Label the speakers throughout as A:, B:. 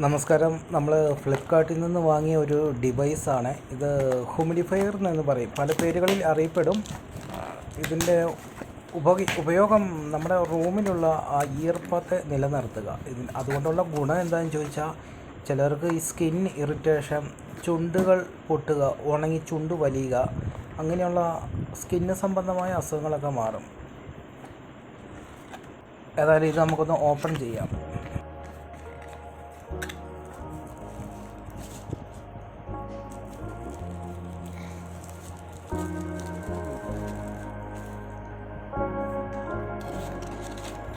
A: നമസ്കാരം. നമ്മൾ ഫ്ലിപ്പ്കാർട്ടിൽ നിന്ന് വാങ്ങിയ ഒരു ഡിവൈസാണ് ഇത് ഹ്യൂമിഡിഫയർ എന്ന് പറയും. പല പേരുകളിൽ അറിയപ്പെടും. ഇതിന്റെ ഉപയോഗ ഉപയോഗം നമ്മുടെ റൂമിലുള്ള ആ ഈർപ്പത്തെ നിലനിർത്തുക. ഇതിന് അതുകൊണ്ടുള്ള ഗുണം എന്താണെന്ന് ചോദിച്ചാൽ ചിലർക്ക് ഈ സ്കിൻ ഇറിറ്റേഷൻ ചുണ്ടുകൾ പൊട്ടുക ഉണങ്ങി ചുണ്ട് വലിയുക അങ്ങനെയുള്ള സ്കിന്ന് സംബന്ധമായ അസുഖങ്ങളൊക്കെ മാറും. ഏതായാലും ഇത് നമുക്കൊന്ന് ഓപ്പൺ ചെയ്യാം.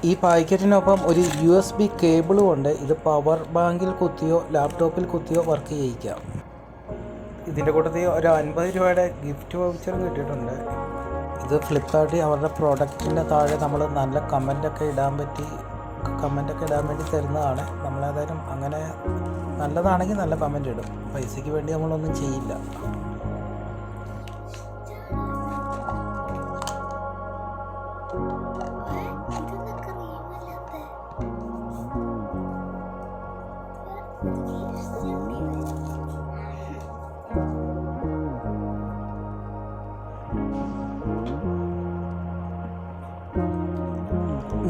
A: ഈ പാക്കറ്റിനൊപ്പം ഒരു യു എസ് ബി കേബിളും ഉണ്ട്. ഇത് പവർ ബാങ്കിൽ കുത്തിയോ ലാപ്ടോപ്പിൽ കുത്തിയോ വർക്ക് ചെയ്യിക്കാം. ഇതിന്റെ കൂട്ടത്തിൽ ഒരു അൻപത് രൂപയുടെ ഗിഫ്റ്റ് വൗച്ചർ കിട്ടിയിട്ടുണ്ട്. ഇത് ഫ്ലിപ്കാർട്ടിൽ അവരുടെ പ്രോഡക്റ്റിന്റെ താഴെ നമ്മൾ നല്ല കമന്റൊക്കെ ഇടാൻ പറ്റി കമന്റൊക്കെ ഇടാൻ വേണ്ടി തരുന്നതാണ്. നമ്മളേതായാലും അങ്ങനെ നല്ലതാണെങ്കിൽ നല്ല കമന്റ് ഇടും. പൈസയ്ക്ക് വേണ്ടി നമ്മളൊന്നും ചെയ്യില്ല.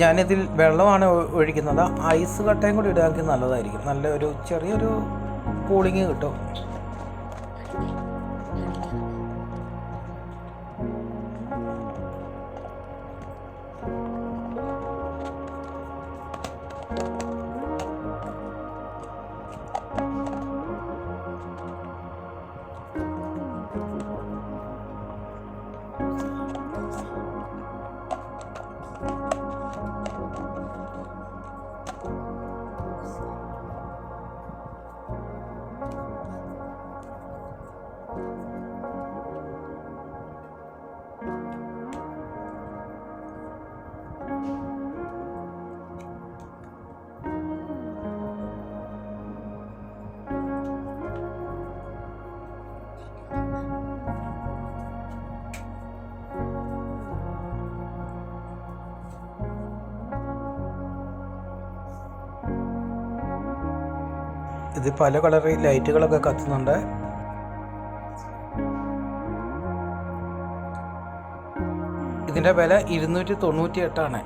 A: ഞാനിതിൽ വെള്ളമാണ് ഒഴിക്കുന്നത്. ഐസ് കട്ടയും കൂടി ഇടാമെങ്കിൽ നല്ലതായിരിക്കും. നല്ലൊരു ചെറിയൊരു കൂളിങ് കിട്ടും. ഇത് പല കളറിൽ ലൈറ്റുകളൊക്കെ കത്തുന്നുണ്ട്. ഇതിന്റെ വില ഇരുന്നൂറ്റി തൊണ്ണൂറ്റി എട്ടാണ്